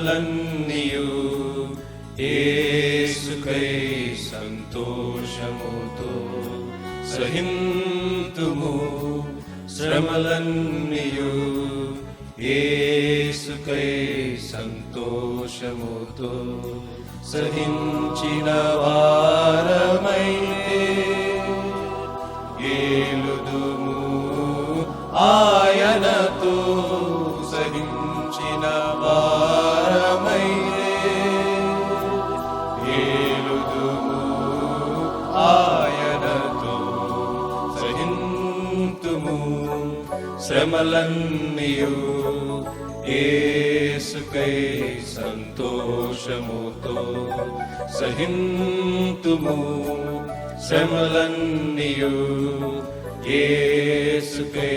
శ్రమలన్నీయు ఏసుకై సంతోషముతో సహింతుము శ్రమలన్నీయు. ఏసుకై సంతోషముతో సహించిన వారమైతే ఏలుదుము ఆయనతో సహించిన వారమైతే तुमो समलन् यो एके सन्तोषोतो सहिन् तु समलन् यो एके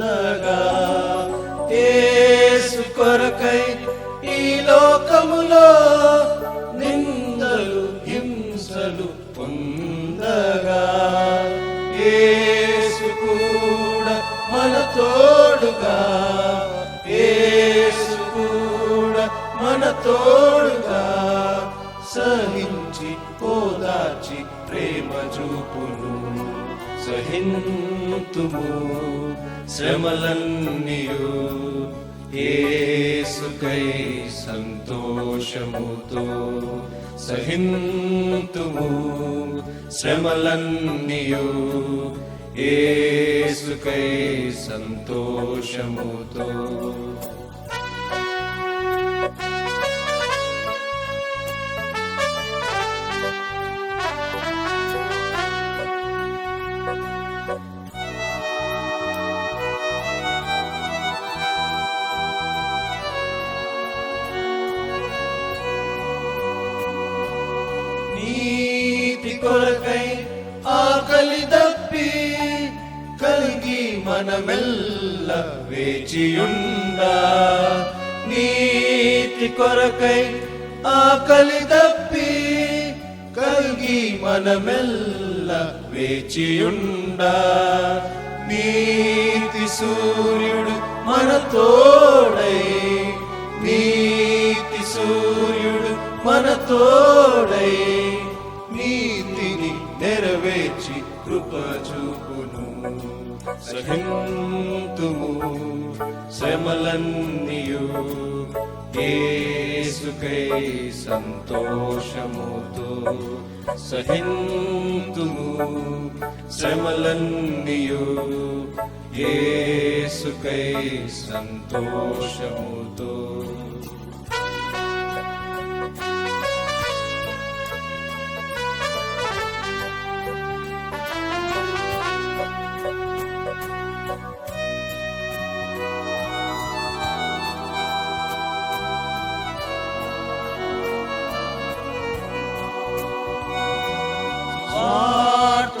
ఉండగా యేసు కొరకై ఈ లోకములో నిందలు హింసలు పొందగా యేసు కూడా మన తోడుగా యేసు కూడా మన తోడుగా సహించి పోదాచి ప్రేమ చూపును. సహింతుము శ్రమలన్నీయు ఏసుకై సంతోషముతో సహింతుము శ్రమలన్నీయు ఏసుకై సంతోషముతో కొరకై ఆకలి తప్పి కలిగి మనమెల్ల వేచియుండా నీతి కొరకై ఆకలి తప్పి కలిగి మనమెల్ల వేచియుండా నీతి సూర్యుడు మన తోడై నీతి సూర్యుడు మన తోడై నీతిని నెరవేర్చి కృప చూపును సహింతుము శ్రమలన్నీయు. ఏసుకై సంతోషముతో సహింతుము శ్రమలన్నీయు. ఏసుకై సంతోషముతో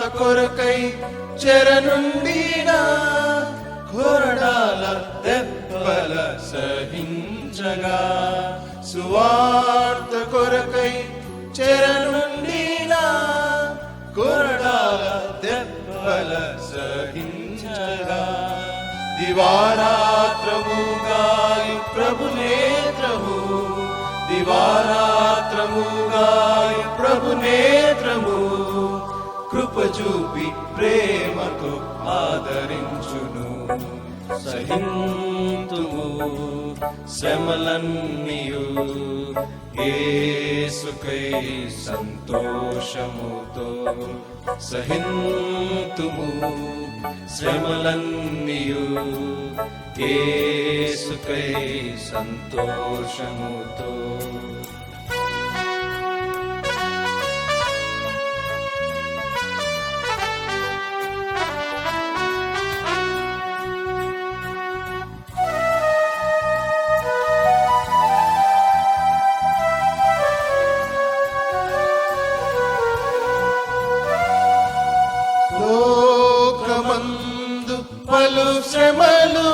స్వార్థ కొరకై చెర నుండిన కొరడాల దెబ్బల సహించగా సువార్త కొరకై చెర నుండిన కొరడాల దెబ్బల సహించగా దివారాత్రముగాయు ప్రభు నేత్రము దివారా చూపి ప్రేమతో ఆదరించును. సహింతుము శమలన్నియు ఏసుకై సంతోషముతో సహింతుము శ్రమలన్నీయు. ఏసుకై సంతోషముతో పలు శ్రమలు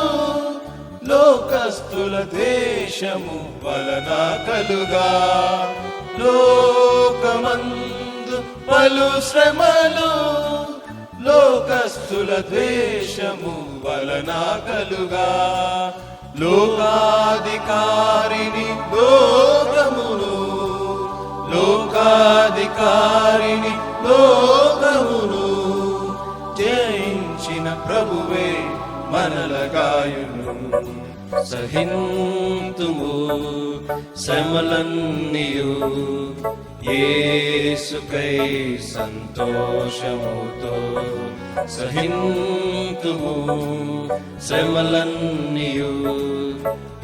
లోకస్తుల దేశము వలన కలుగా లోకమందు పలు శ్రమలు లోకస్తుల ద్వేషము వలన కలుగా లోకాధికారిని లోకమును లోకాధికారిని లోకమును ప్రభువే మనలగాయును సహింతుము శ్రమలన్నీయు. ఏసుకై సంతోషముతో సహింతుము శ్రమలన్నీయు.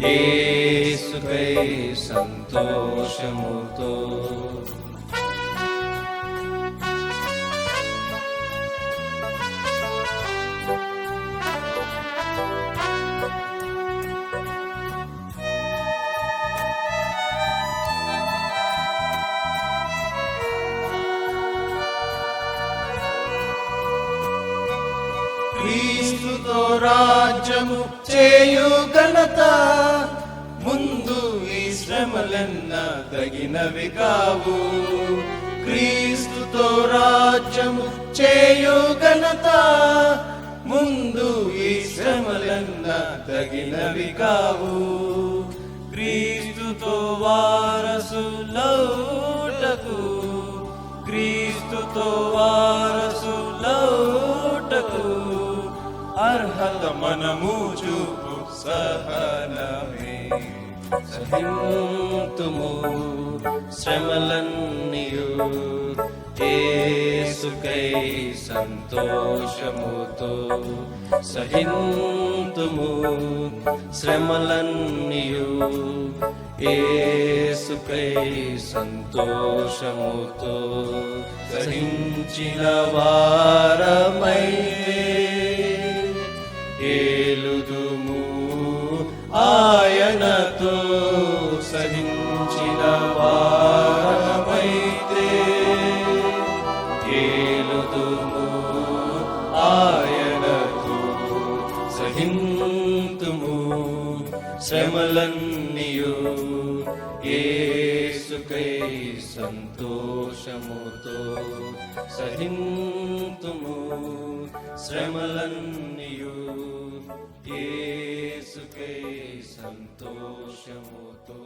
ఏసుకై సంతోషముతో రాజ్యము చేయు ఘనత. ముందు ఈ శ్రమలెన్న తగినవి కావు. క్రీస్తుతో రాజ్యము చేయు ఘనత. ముందు ఈ శ్రమలెన్న తగినవి కావు. క్రీస్తుతో వారసులౌటకు. క్రీస్తుతో వారసు అర్హత మనము చూపు సహనమే. సహింతుము శ్రమలన్నీయు. ఏసుకై సంతోషముతో సహింతుము శ్రమలన్నీయు. ఏసుకై సంతోషముతో సహించిన వారమైతే ఏలుదుము ఆయనతో సహించిన వారమైతే. ఏలుదుము ఆయనతో సహింతుము శ్రమలన్నీయు ఏసుకై సంతోషముతో సహింతుము శ్రమలన్నీయు యేసుకై సంతోషముతో.